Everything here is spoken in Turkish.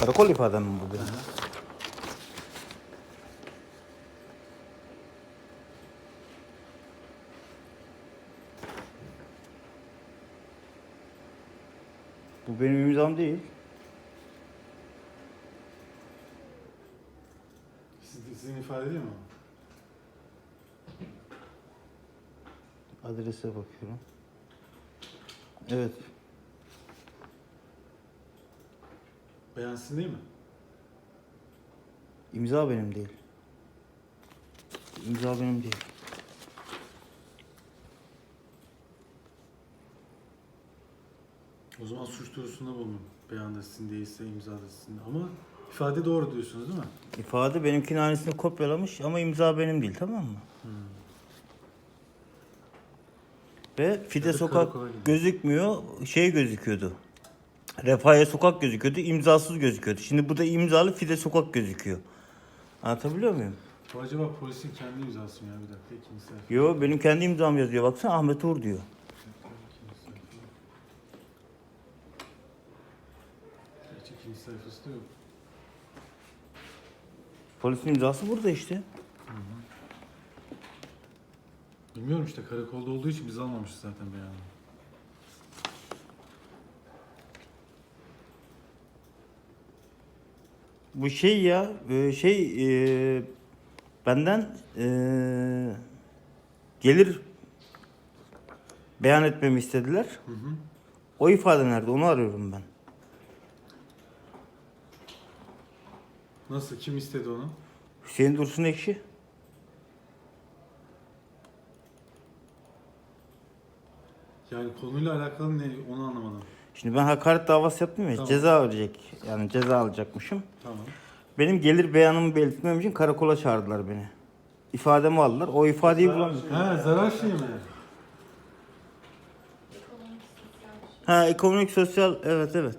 Karakol ifadem mi bu benim? Bu benim imzam değil. Siz, sizin ifade değil mi? Adrese bakıyorum. Evet. Beyan sizin değil mi? İmza benim değil. İmza benim değil. O zaman suç duyurusunda bulunun. Beyan da sizin değilse imza da sizin. Ama ifade doğru diyorsunuz değil mi? İfade benimkinin aynısını kopyalamış ama imza benim değil tamam mı? Ve Fide Sokak gözükmüyor, şey gözüküyordu. Refahiye Sokak gözüküyordu, imzasız gözüküyordu. Şimdi bu da imzalı Fide Sokak gözüküyor. Anlatabiliyor muyum? Bu acaba polisin kendi imzası mı ya? Bir dakika ikinci sayfa. Yo benim kendi imzam yazıyor. Baksana Ahmet Uğur diyor. İkinci sayfa. Gerçi ikinci sayfası da yok. Polisin imzası burada işte. Bilmiyorum işte karakolda olduğu için biz almamışız zaten beyanı. Bu şey ya, e, şey e, benden e, gelir beyan etmemi istediler. Hı hı. O ifade nerede? Onu arıyorum ben. Nasıl? Kim istedi onu? Hüseyin Dursun Ekşi. Yani konuyla alakalı ne? Onu anlamadım. Şimdi ben hakaret davası yaptım ya, Tamam. ceza verecek. Yani ceza alacakmışım. Tamam. Benim gelir beyanımı belirtmem için karakola çağırdılar beni. İfademi aldılar. O ifadeyi bulamıyorum. Ha zarar şey mi? Ha ekonomik sosyal evet evet.